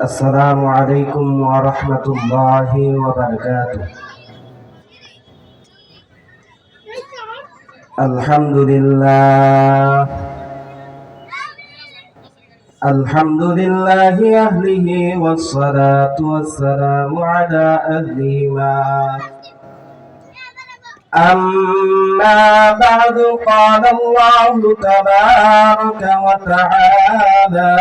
السلام عليكم ورحمة الله وبركاته. الحمد لله. الحمد لله أهله والصلاة والسلام على أهلهما. أما بعد قال الله تبارك وتعالى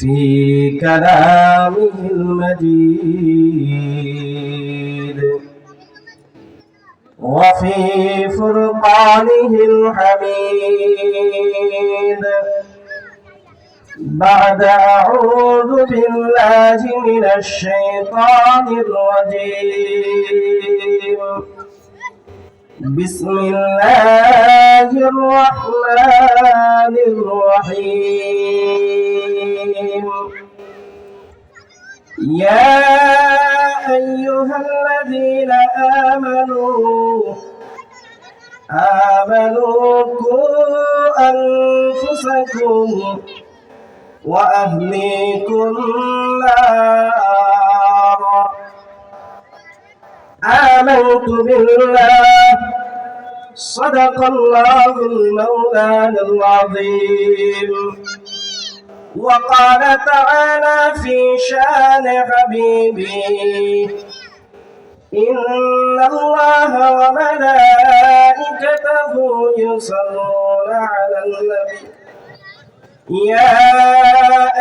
في كلامه المجيد. وفي فرقانه الحميد. بعد أعوذ بالله من الشيطان الرجيم. بسم الله الرحمن الرحيم. يا أيها الذين آمنوا آمنوا أنفسكم وأهليكم نارا. آمنت بالله. صدق الله المولانا العظيم. وقال تعالى في شان حبيبي إن الله وملائكته يصلون على النبي. يا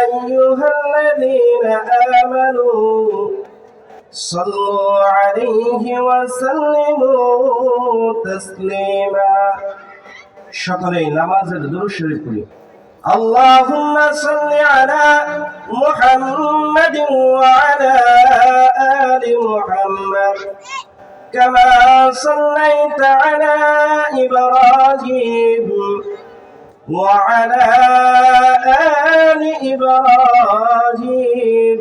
أيها الذين آمنوا صلوا عليه وسلموا تسليما সকলেই নামাজের দুরূদ শরীফ পড়ি اللهم صل على محمد وعلى آل محمد كما صليت على إبراهيم وعلى آل إبراهيم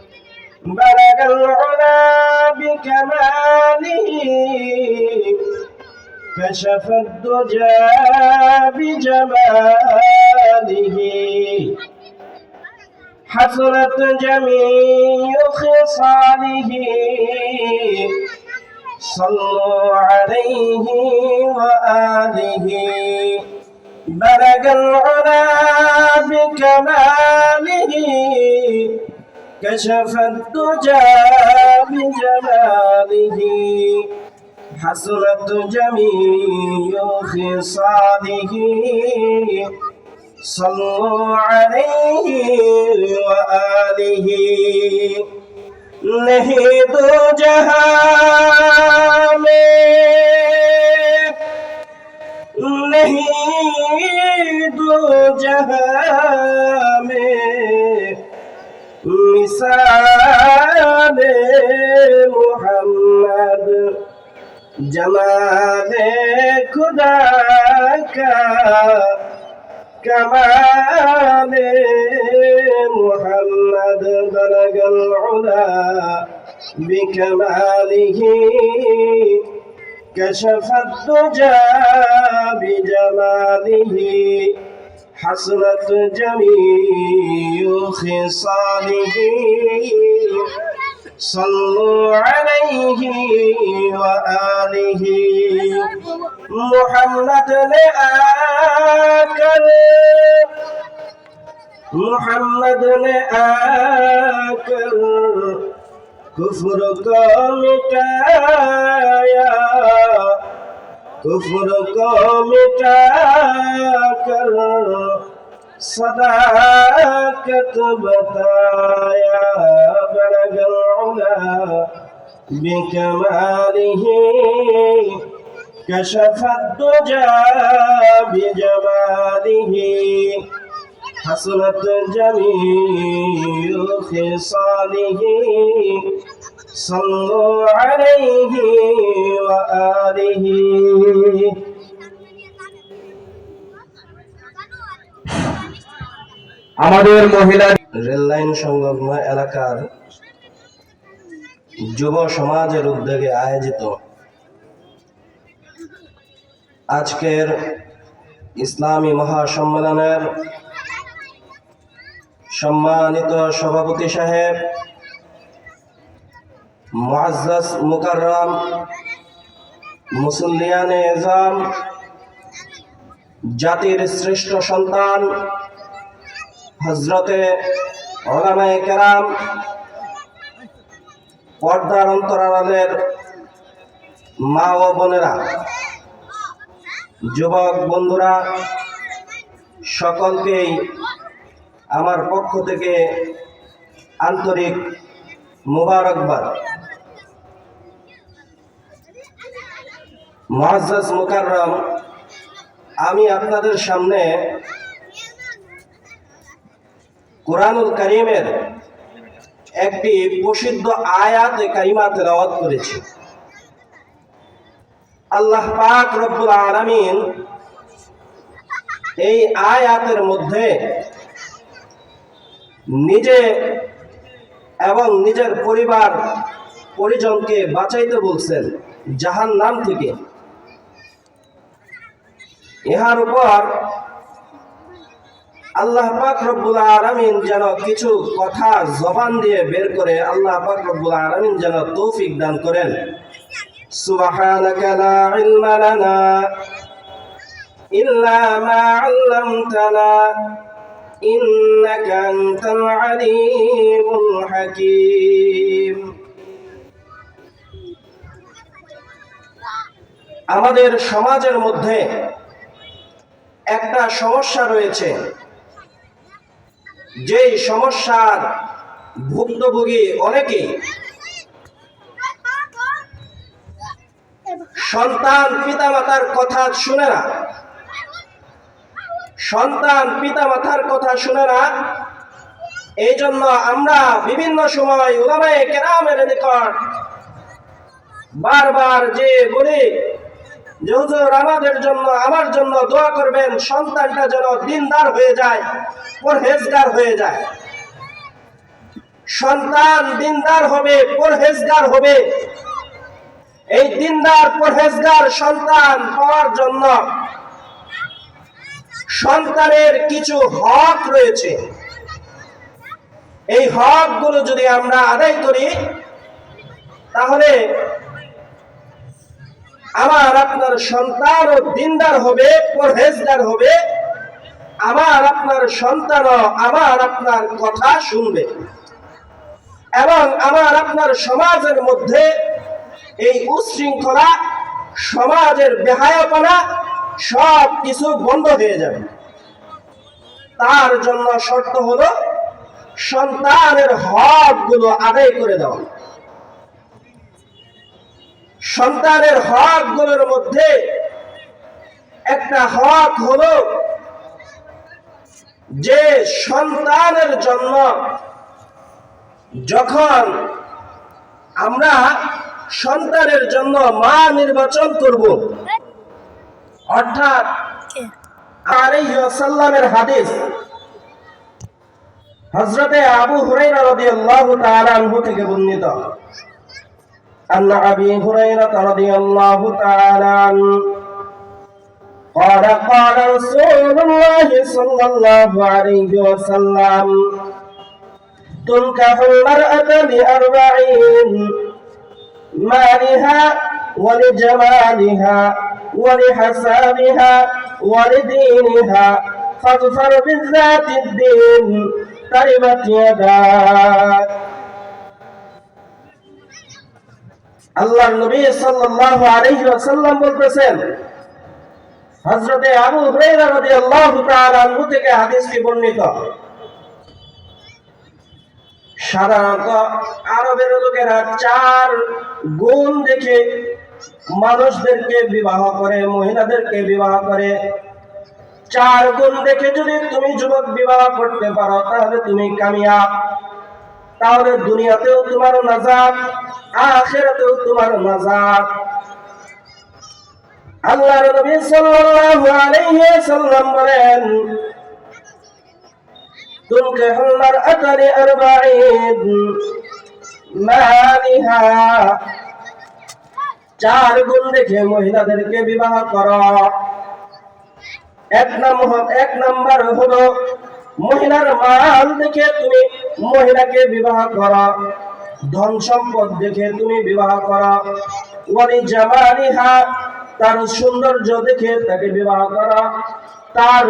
بلغ العلا بكماله كشف الدجى بجماله. حسنت جميع خصاله. صلوا عليه وآله. بلغ العلا بكماله كشف الدجى بجماله حسنت جميع خصاله صلوا عليه وآله نہیں دو جہاں میں نہیں دو جہاں میں মিসালে মোহাম্মদ জমালে খুদা কা কমালে মোহাম্মদ বলগল উলা বিকমালিহি كشف الدجى بجماله حسنت جميع خصاله. صلوا عليه وآله. محمد آکر محمد آکر کفر کو كفر قولك كر صداقة بتايا بلغ العلا بكماله كشف الدجى بجماله حصلت جميل خصاله صلوا عليه وآله আমাদের মহিলা রেললাইন সংলগ্ন এলাকার যুব সমাজের উদ্যোগে আয়োজিত আজকের ইসলামী মহাসম্মেলনের সম্মানিত সভাপতি সাহেব মুআজ্জাজ মুকাররম মুসল্লিয়ানে এজাম, জাতির শ্রেষ্ঠ সন্তান হজরতে ওলামায়ে কেরাম, পর্দার অন্তরালের মা ও বোনেরা, যুবক বন্ধুরা, সকলকেই আমার পক্ষ থেকে আন্তরিক মুবারকবাদ। মুআজ্জাজ মুকাররম, আমি আপনাদের সামনে কোরআনুল করিমের একটি প্রসিদ্ধ আয়াত কারিমা তেলাওয়াত করেছি। আল্লাহ পাক রব্বুল আলামিন এই আয়াতের মধ্যে নিজে এবং নিজের পরিবার পরিজনকে বাঁচাইতে বলছেন জাহান নাম থেকে। ইহার উপর আল্লাহ পাক রব্বুল আলামিন যেন কিছু কথা জবান দিয়ে বের করে আল্লাহ পাক রব্বুল আলামিন যেন তৌফিক দান করেন। সুবহানাকা লা ইলমা লানা ইল্লা মা 'আল্লামতানা ইন্নাকা আনতাল আলিমুল হাকীম। আমাদের সমাজের মধ্যে একটা সমস্যা রয়েছে। যেই সমস্যার ভুক্তভোগী অনেকেই সন্তান পিতামাতার কথা শুনে না। সন্তান পিতামাতার কথা শুনে না। এই জন্য আমরা বিভিন্ন সময় উলামায়ে কেরামের নিকট বারবার যে বলি আমাদের জন্য, আমার জন্য দোয়া করবেন, সন্তানটা যেন দিনদার হয়ে যায়, পরহেজগার হয়ে যায়। সন্তান দিনদার হবে, পরহেজগার হবে। এই দিনদার, পরহেজগার সন্তান পাওয়ার জন্য সন্তানের কিছু হক রয়েছে। এই হকগুলো যদি আমরা আদায় করি, তাহলে আমার আপনার সন্তানও দিনদার হবে, পরহেজগার হবে। আমার আপনার সন্তানও আমার আপনার কথা শুনবে। এবং আমার আপনার সমাজের মধ্যে এই উশৃঙ্খলা, সমাজের বেহায়াপনা সব কিছু বন্ধ হয়ে যাবে। তার জন্য শর্ত হলো, সন্তানের হকগুলো আদায় করে দেওয়া। সন্তানের হকগুলোর মধ্যে একটা হক হলো যে সন্তানের জন্য যখন আমরা সন্তানের জন্য মা নির্বাচন করব, অর্থাৎ আলাইহিস হাদিস হজরতে আবু হুরায়রা রাদিয়াল্লাহু তাআলা আনহু থেকে বর্ণিত। أن أبي هريرة رضي الله تعالى عنه قال قال رسول الله صلى الله عليه وسلم تنكح المرأة لأربعين مالها ولجمالها ولحسابها ولدينها فاظفر بالذات الدين تربت يداك আল্লাহ নবী সাল্লাল্লাহু আলাইহি ওয়াসাল্লাম বলতেছেন, হযরতে আবু হুরায়রা রাদিয়াল্লাহু তাআলা আনহু থেকে হাদিসটি বর্ণিত। সাধারণত আরবের লোকেরা চার গুণ দেখে মানুষদেরকে বিবাহ করে, মহিলাদেরকে বিবাহ করে। চার গুণ দেখে যদি তুমি যুবক বিবাহ করতে পারো, তাহলে তুমি কামিয়াব। তাহলে দুনিয়াতেও তোমার নাজাত, আখেরাতেও তোমার নাজাত। আল্লাহর নবী সাল্লাল্লাহু আলাইহি ওয়াসাল্লাম বলেন তুমকে হল্লার আকারে আরবাঈদ মালিহা চার গুণ দেখে মহিলাদেরকে বিবাহ কর। এক নাম এক নাম্বার হলো, মহিলার মাল দেখে তুমি মহিলাকে বিবাহ করো, ধন সম্পদ দেখে তুমি বিবাহ করো। ওয়ালি জামালিহা, তার সৌন্দর্য দেখে তাকে বিবাহ করো। তার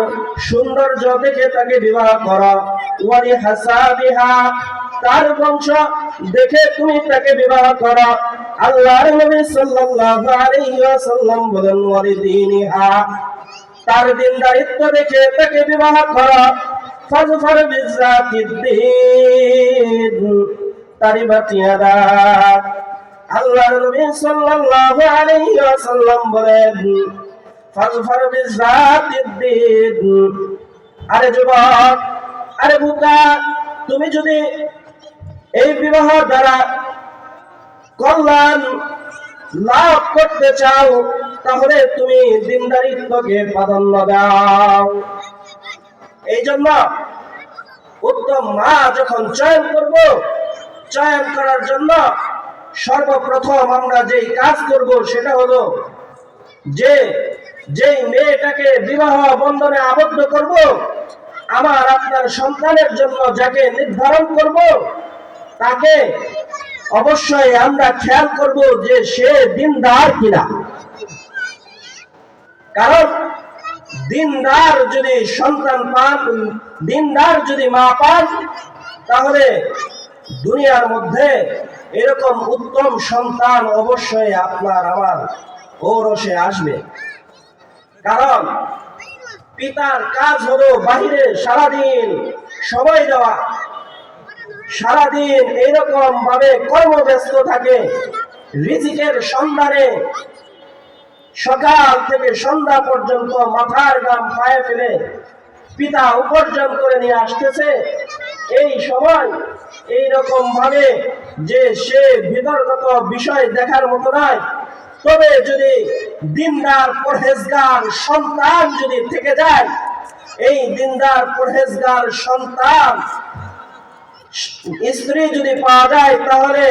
সৌন্দর্য দেখে তাকে বিবাহ করো। ওয়ালি হাসাবিহা, তার বংশ দেখে তুমি তাকে বিবাহ করো। আল্লাহর নবী সাল্লাল্লাহু আলাইহি ওয়াসাল্লাম বলেন ওয়ালিদিনিহা তার দিনদারিত্ব দেখে তাকে বিবাহ করো। ফাজফার বিজাতিদ্দিন তারিবাত ইয়াদাক আল্লাহর নবী সাল্লাল্লাহু আলাইহি ওয়াসাল্লাম বলেন, ফাজফার বিজাতিদ্দিন আরে যুবক, আরে বুকা, তুমি যদি এই বিবাহ দ্বারা কল্যাণ লাভ করতে চাও, তাহলে তুমি দিনদারিত্বকে প্রাধান্য দাও। এই জন্য উত্তম মা যখন চয়ন করব, চয়ন করার জন্য সর্বপ্রথম আমরা যেই কাজ করব সেটা হলো যে, যেই মেয়েটাকে বিবাহ বন্ধনে আবদ্ধ করব, আমার আপনার সন্তানের জন্য যাকে নির্ধারণ করব, তাকে অবশ্যই আমরা খেয়াল করব যে সে দিনদার কিনা। কারণ দিনদার যদি সন্তান পান, দিনদার যদি মা পান, তাহলে দুনিয়ার মধ্যে এরকম উত্তম সন্তান অবশ্যই আপনার আমার ঔরসে আসবে। কারণ পিতার কাজ হলো বাহিরে সারাদিন সময় দেওয়া। সারাদিন এইরকম ভাবে কর্মব্যস্ত থাকে, রিজিকের সন্ধানে সকাল থেকে সন্ধ্যা পর্যন্ত মাথার গাম পায়ে ফেলে পিতা উপার্জন করে নিয়ে আসতেছে। এই সময় এই রকম ভাবে যে সে বিতর্কত বিষয় দেখার মতো নয় তবে যদি দিনদার পরহেজগার সন্তান যদি থেকে যায়, এই দিনদার পরহেজগার সন্তান স্ত্রী যদি পাওয়া যায় তাহলে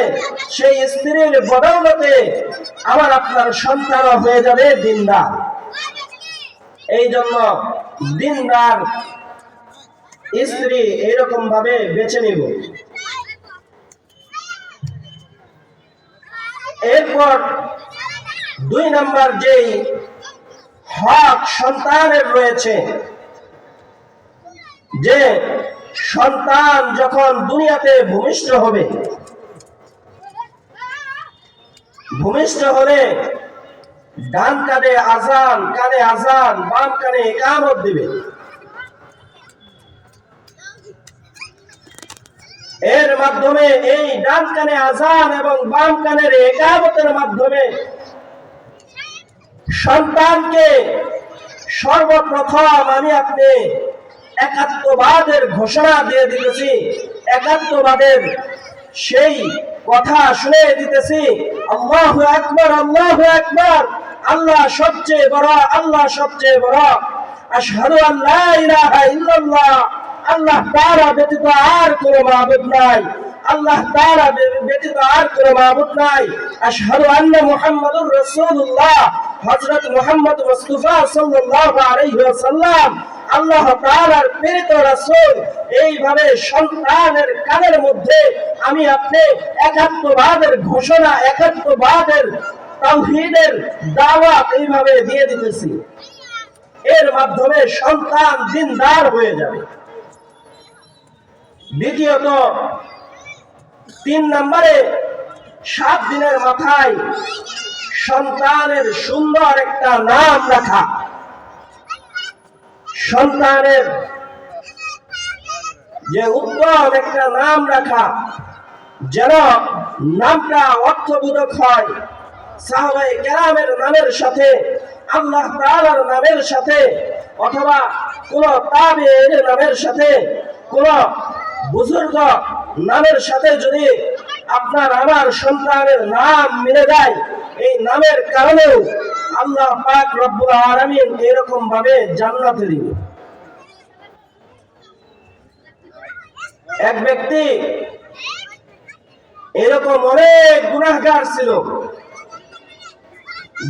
সেই স্ত্রীর বদৌলতে আমার আপনার সন্তান হয়ে যাবে দিনদার। এই জন্য দিনদার স্ত্রী এইরকম ভাবে বেছে নিব। এরপর দুই নাম্বার যেই হক সন্তানের রয়েছে, যে সন্তান যখন দুনিয়াতে ভূমিষ্ঠ হবে, ভূমিষ্ঠ হলে ডান কানে আজান কানে আজান, বাম কানে একামত দিবে। এর মাধ্যমে এই ডান কানে আজান এবং বাম কানের একামতের মাধ্যমে সন্তানকে সর্বপ্রথম আমি আপনি একাত্মবাদের ঘোষণা দিয়ে দিতেছি। একাত্মবাদের সেই কথা শুনে দিতেছি। আল্লাহ আকবর আল্লাহ আকবর। আল্লাহ সবচেয়ে বড়, আল্লাহ সবচেয়ে বড়। আশহাদু ইলাহা ইল্লাল্লাহ। আল্লাহ তাআলা ব্যতীত আর কোনো মাবুদ নাই। আল্লাহ তাআলা ব্যতীত আর কোনো মাবুদ নাই। আশহাদু আন্না মুহাম্মাদুর রাসূলুল্লাহ। হযরত মুহাম্মদ মুস্তাফা সাল্লাল্লাহু আলাইহি ওয়াসাল্লাম। আল্লাহ তাআলার প্রেরিত রাসূল এইভাবে সন্তানের কানের মধ্যে আমি আপনি একাত্মবাদের ঘোষণা, একাত্মবাদের তাওহীদের দাওয়াত এইভাবে দিয়ে দিতেছি। এর মাধ্যমে সন্তান দিনদার হয়ে যাবে। দ্বিতীয়ত, তিন নম্বরে সাত দিনের মাথায় সন্তানের সুন্দর একটা নাম রাখা। সন্তানের যে উত্তম একটা নাম রাখা, যেন নামটা অর্থবোধক হয়। সাহাবাই কেরামের নামের সাথে, আল্লাহ তাআলার নামের সাথে, অথবা কোন তাবের নামের সাথে, কোন বুজুর্গ নামের সাথে যদি আপনার, আমার সন্তানের নাম মিলে যায়, এই নামের কারণেও আল্লাহ পাক রব্বুল আলামিন এরকম ভাবে জান্নাতে দিবে। এক ব্যক্তি এরকম অনেক গুনাহগার ছিল।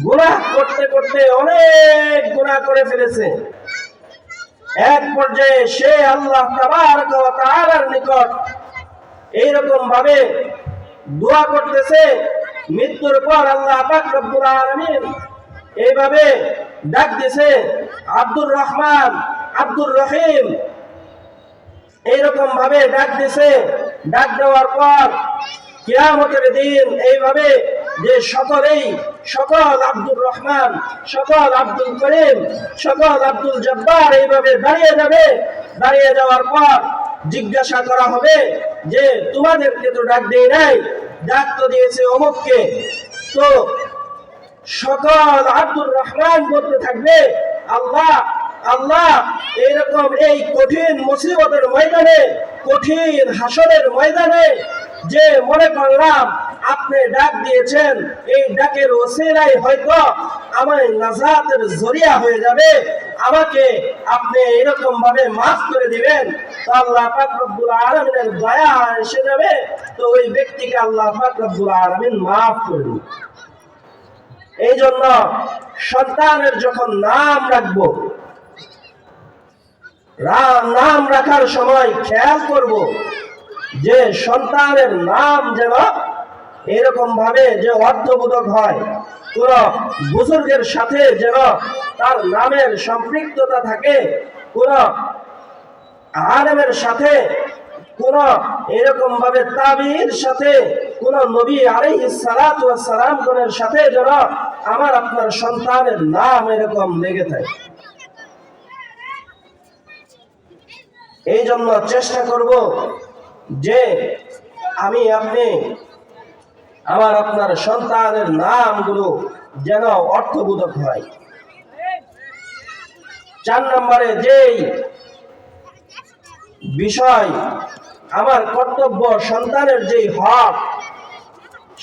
গুনাহ করতে করতে অনেক গুনাহ করে ফেলেছে। এক পর্যায়ে সে আল্লাহ তাআলার নিকট এইরকম ভাবে দোয়া করতেছে। মৃত্যুর পর আল্লাহ পাক রব্বুল আলামিন এইভাবে ডাক দিছে আব্দুর রহমান, আব্দুর রহিম। এইরকম ভাবে ডাক দিছে ডাক দেওয়ার পর কিয়ামতের দিন এইভাবে যে সকলেই, সকল আব্দুর রহমান, সকল আব্দুল করিম, সকল আব্দুল জব্বার এইভাবে দাঁড়িয়ে যাবে। দাঁড়িয়ে যাওয়ার পর জিজ্ঞাসা করা হবে যে, তোমাদেরকে তো ডাক দেই নাই, ডাক তো দিয়েছে অমুককে। তো সকল আব্দুর রহমান বলতে থাকবে। আল্লাহ আল্লাহ এইরকম এই কঠিন মুসিবতের ময়দানে, কঠিন হাসরের ময়দানে যে মনে করলাম, আপনি ডাক দিয়েছেন, এই ডাকের ওসিলাই হয়তো আমার নাজাতের জরিয়া হয়ে যাবে। আমাকে আপনি এরকম ভাবে মাফ করে দিবেন। তো আল্লাহ পাক রব্বুল আলামিনের দয়া এসে যাবে। তো ওই ব্যক্তিকে আল্লাহ পাক রব্বুল আলামিন মাফ করে দিবেন। এই জন্য সন্তানের যখন নাম রাখব রা- নাম রাখার সময় খেয়াল করব যে সন্তানের নাম যেন এরকম ভাবে যে অর্থবোধক হয়। কোন বুজুর্গের সাথে যেন তার নামের সম্পৃক্ততা থাকে, কোন আলেমের সাথে কোন এরকম ভাবে তাবির সাথে কোন নবী আলাইহিস সালাতু সালাম সাথে যেন আমার আপনার সন্তানের নাম এরকম লেগে থাকে। এই জন্য চেষ্টা করব যে আমি আপনি আমার আপনার সন্তানের নামগুলো যেন অর্থবোধক হয়। চার নম্বরে যেই বিষয় আমার কর্তব্য সন্তানের যে হক,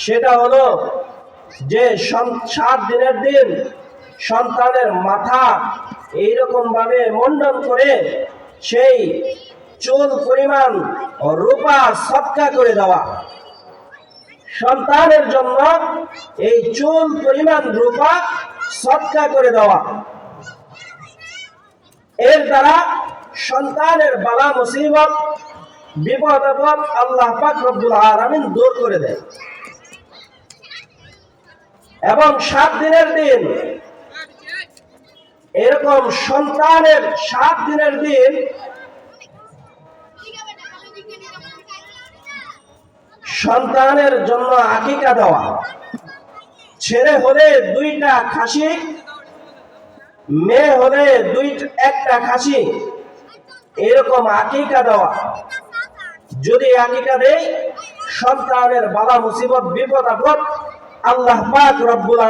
সেটা হলো যে সাত দিনের দিন সন্তানের মাথা এইরকম ভাবে মন্ডন করে সেই চুল পরিমাণ রূপা সৎকা করে দেওয়া। সন্তানের জন্য এই চুল পরিমাণ রূপা সৎকা করে দেওয়া। এর দ্বারা সন্তানের বালা মুসিবত বিপদ আপদ আল্লাহ পাক রব্বুল আলামিন দূর করে দেয়। এবং সাত দিনের দিন, এরকম সন্তানের সাত দিনের দিন সন্তানের জন্য আকিকা দেওয়া, ছেলে হলে দুইটা খাসি, মেয়ে হলে দুই, একটা খাসি, এরকম আকিকা দেওয়া। যদি আকিকা দেয় সন্তানের বাবা মুসিবত, বিপদ, আপদ আল্লাহ পাক রব্বুল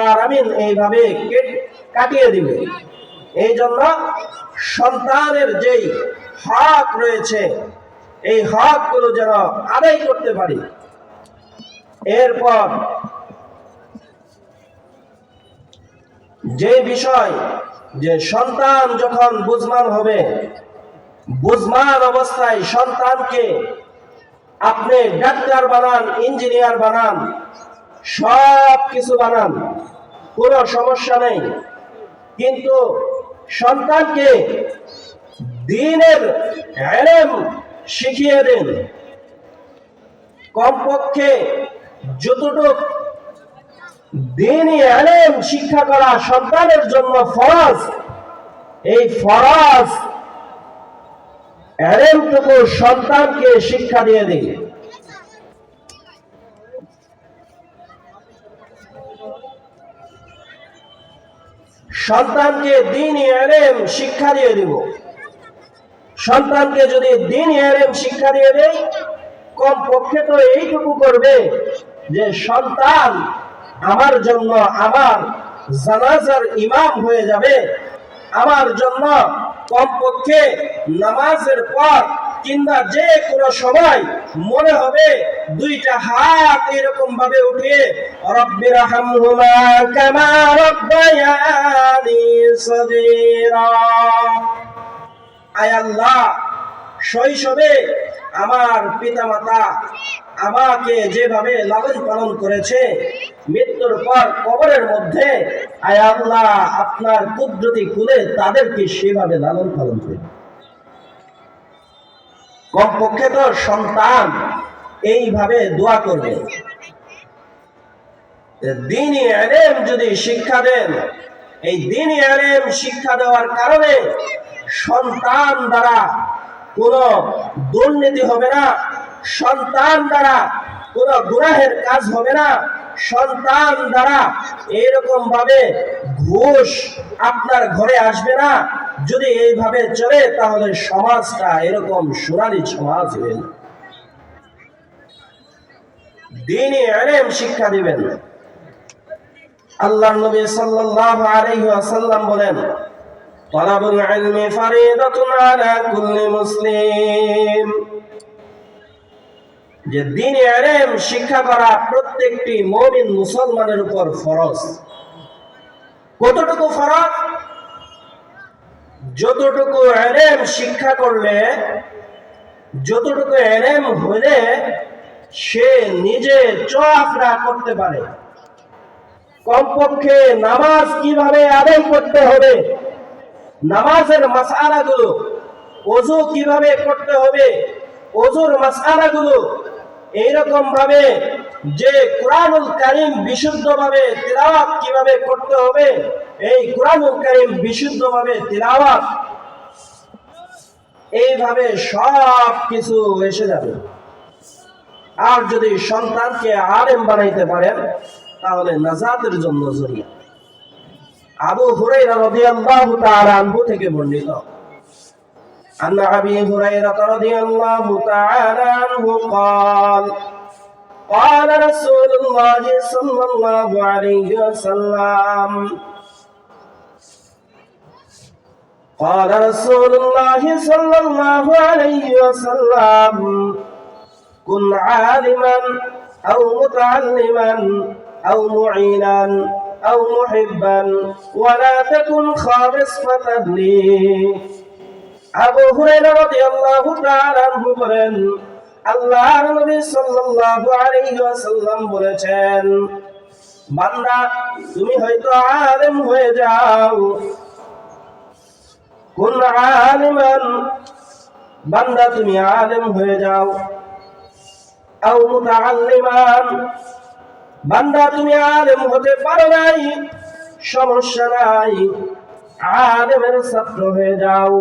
এইভাবে কাটিয়ে দিবে। এই জন্য সন্তানের যেই হক রয়েছে, এই হকগুলো যেন আদায় করতে পারি। এরপর যে বিষয় যে সন্তান যখন বুঝমান হবে, বুঝমান অবস্থায় সন্তানকে আপনি ডাক্তার বানান, ইঞ্জিনিয়ার বানান সব কিছু বানান, কোনো সমস্যা নেই। কিন্তু সন্তানকে দিনের এলেম শিখিয়ে দেন। কমপক্ষে যতটুক দিনই এলেম শিক্ষা করা সন্তানের জন্য ফরজ, এই ফরজ এলেমটুকু সন্তানকে শিক্ষা দিয়ে দিন। সন্তানকে দিন এলেম শিক্ষা দিয়ে দিব। সন্তানকে যদি দিন এলেম শিক্ষা দিয়ে দেয় কম পক্ষে তো এইটুকু করবে যে সন্তান আমার জন্য আমার জানাজার ইমাম হয়ে যাবে। আমার জন্য কমপক্ষে নামাজের পর কিংবা যে কোনো সময় মনে হবে দুইটা হাত এরকম ভাবে উঠিয়ে রব্বির হামহুমা আল্লাহ, শৈশবে আমার পিতামাতা আমাকে যেভাবে লালন পালন করেছে, মৃত্যুর পর কবরের মধ্যে আয় আল্লাহ, আপনার কুদরতি খুলে তাদেরকে সেভাবে লালন পালন করে কমপক্ষে তো সন্তান এইভাবে দোয়া করবে। দিনই এলেম যদি শিক্ষা দেন, এই দিনই এলেম শিক্ষা দেওয়ার কারণে সন্তান দ্বারা কোনো দুর্নীতি হবে না। সন্তান দ্বারা কোনো গুনাহের কাজ হবে না। সন্তান দ্বারা এরকম ভাবে ঘুষ আপনার ঘরে আসবে না। যদি এইভাবে চলে, তাহলে সমাজটা এরকম সোনালী সমাজ হবে না দিনই এলেম শিক্ষা দিবেন। আল্লাহ নবী সাল্লাল্লাহু আলাইহি ওয়াসাল্লাম বলেন মুসলিম। যে দিন এলেম শিক্ষা করা প্রত্যেকটি মুমিন মুসলমানের উপর ফরজ। কতটুকু ফরজ? যতটুকু এলেম শিক্ষা করলে, যতটুকু এলেম হলে সে নিজে চোখরা করতে পারে। কমপক্ষে নামাজ কীভাবে আদায় করতে হবে, নামাজের মাসালাগুলো অজু কীভাবে করতে হবে অজুর মাসালাগুলো এইরকম ভাবে যে কোরআনুল কারিম বিশুদ্ধভাবে তিলাওয়াত কীভাবে করতে হবে, এই কোরআনুল কারিম বিশুদ্ধভাবে তিলাওয়াত, এইভাবে সব কিছু এসে যাবে। আর যদি সন্তানকে আলেম বানাইতে পারেন, তাহলে নাজাতের জন্য জড়িয়ে আবু হুরাইরা রাদিয়াল্লাহু তাআলা আনহু থেকে বর্ণিত। عن أبي هريرة رضي الله تعالى عنه قال قال رسول الله صلى الله عليه وسلم قال رسول الله صلى الله عليه وسلم كن عالما أو متعلما أو معينا أو محبا ولا تكن خابص فتبلي. আবু হুরায়রা রাদিয়াল্লাহু তাআলা আনহু বলেন, আল্লাহর নবী সাল্লাল্লাহু আলাইহি ওয়াসাল্লাম বলেছেন, বান্দা, তুমি হয়তো আলেম হয়ে যাও। কোন আলিমান? বান্দা, তুমি আলেম হয়ে যাও। আও মুতাআল্লিমান? বান্দা, তুমি আলেম হতে পারো নাই। সমস্যা নাই। আলেমের ছাত্র হয়ে যাও।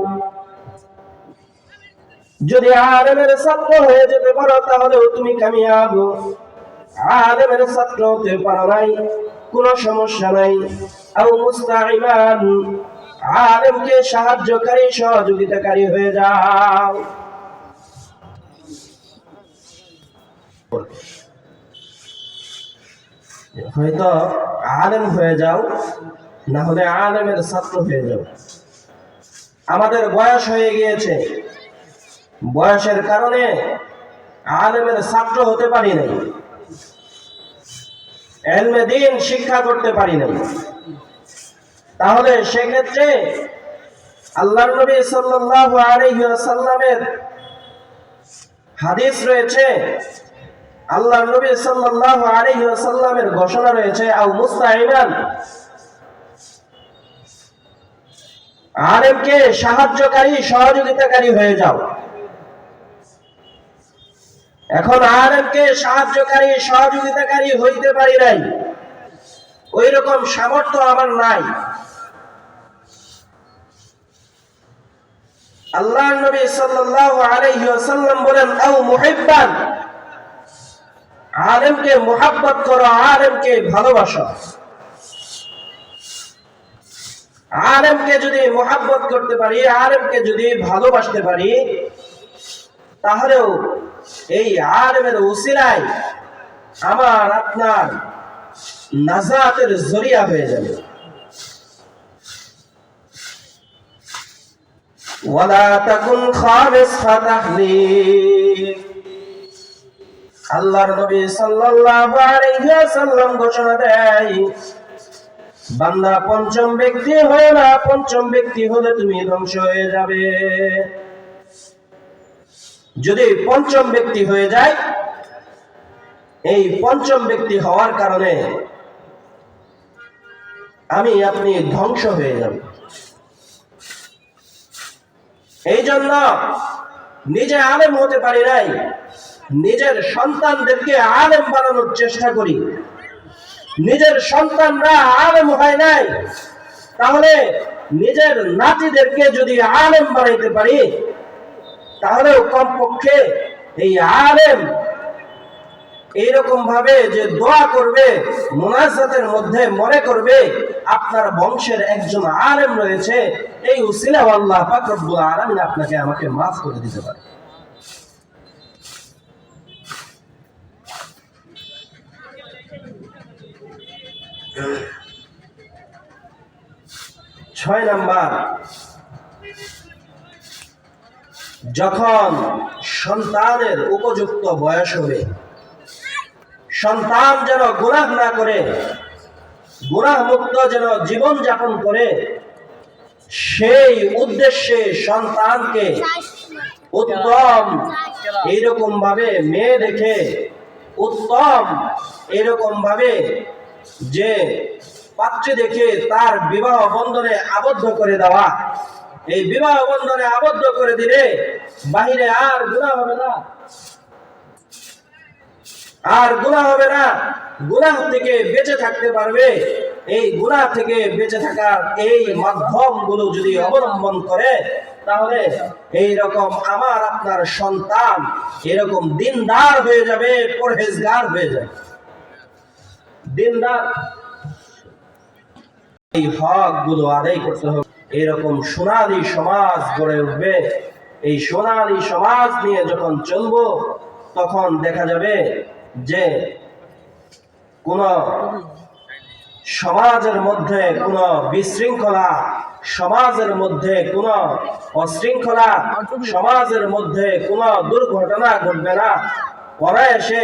যদি আলেমের ছাত্র হয়ে যেতে পারো, তাহলেও তুমি কামিয়াব। আলেমের ছাত্র হতে পারো নাই, কোনো সমস্যা নাই। আও মুস্তাইমান আলেমকে সাহায্যকারী, সহযোগিতাকারী হয়ে যাও। হয়তো আলেম হয়ে যাও, না হলে আলেমের ছাত্র হয়ে যাও। আমাদের বয়স হয়ে গিয়েছে। বয়সের কারণে আলেমের ছাত্র হতে পারি নাই। এলমে দিন শিক্ষা করতে পারি নাই। তাহলে সেক্ষেত্রে আল্লাহ নবী সাল্লাল্লাহু আলাইহি হাদিস রয়েছে আল্লাহ নবী সাল্লাল্লাহু আলাইহি ঘোষণা রয়েছে, আও মুস্তাইমান আলেমকে সাহায্যকারী, সহযোগিতাকারী হয়ে যাও। এখন আলেমকে সাহায্যকারী, সহযোগিতাকারী হইতে পারি নাই। ওই রকম সামর্থ্য আমার নাই। আল্লাহ নবী সাল্লাল্লাহু আলাইহি ওয়াসাল্লাম বলেন, আও মুহিব্বান, আলেমকে মোহাব্বত করো, আলেমকে ভালোবাসো। আলেমকে যদি মোহাব্বত করতে পারি, আলেমকে যদি ভালোবাসতে পারি তাহলেও এই আলেমের উসিলায় আমার আপনার নাজাতের জরিয়া হয়ে যাবে। ঘোষণা দেয়, বান্দা পঞ্চম ব্যক্তি না পঞ্চম ব্যক্তি হলে তুমি ধ্বংস হয়ে যাবে। যদি পঞ্চম ব্যক্তি হয়ে যায়, এই পঞ্চম ব্যক্তি হওয়ার কারণে আমি আপনি ধ্বংস হয়ে যাব। এই জন্য নিজে আলেম হতে পারি নাই, নিজের সন্তানদেরকে আলেম বানানোর চেষ্টা করি। নিজের সন্তানরা আলেম হয় নাই, তাহলে নিজের নাতিদেরকে যদি আলেম বানাইতে পারি তাহলেও কমপক্ষে এই আলেম এইরকম ভাবে যে দোয়া করবে, মোনাজাতের মধ্যে মনে করবে, আপনার বংশের একজন আলেম রয়েছে, এই উসিলা আল্লাহ আলামিন আপনাকে আমাকে মাফ করে দিতে পারে। ছয় নাম্বার যখন সন্তানের উপযুক্ত বয়স হবে, সন্তান যেন গুনাহ না করে মুক্ত যেন জীবন যাপন করে, সেই উদ্দেশ্যে সন্তানকে উত্তম এইরকম ভাবে মেয়ে দেখে, উত্তম এরকম ভাবে যে পাত্রী দেখে তার বিবাহ বন্ধনে আবদ্ধ করে দেওয়া। এই বিবাহ বন্ধনে আবদ্ধ করে দিলে বাহিরে আর গুণা হবে না। আর গুনাহ হবে না। গুনাহ থেকে বেঁচে থাকতে পারবে। এই গুনাহ থেকে বেঁচে থাকার এই মাধ্যমগুলো যদি অবলম্বন করে, তাহলে এই রকম আমার, আপনার সন্তান এরকম দিনদার হয়ে যাবে, পরহেজগার হয়ে যাবে। দিনদার। এই হকগুলো আদায় করতে হবে। এরকম সোনালী সমাজ গড়ে উঠবে। এই সোনালী সমাজ নিয়ে যখন চলব, তখন দেখা যাবে যে কোন সমাজের মধ্যে কোন বিশৃঙ্খলা, সমাজের মধ্যে কোন অশৃঙ্খলা, সমাজের মধ্যে কোন দুর্ঘটনা ঘটবে না। পরে এসে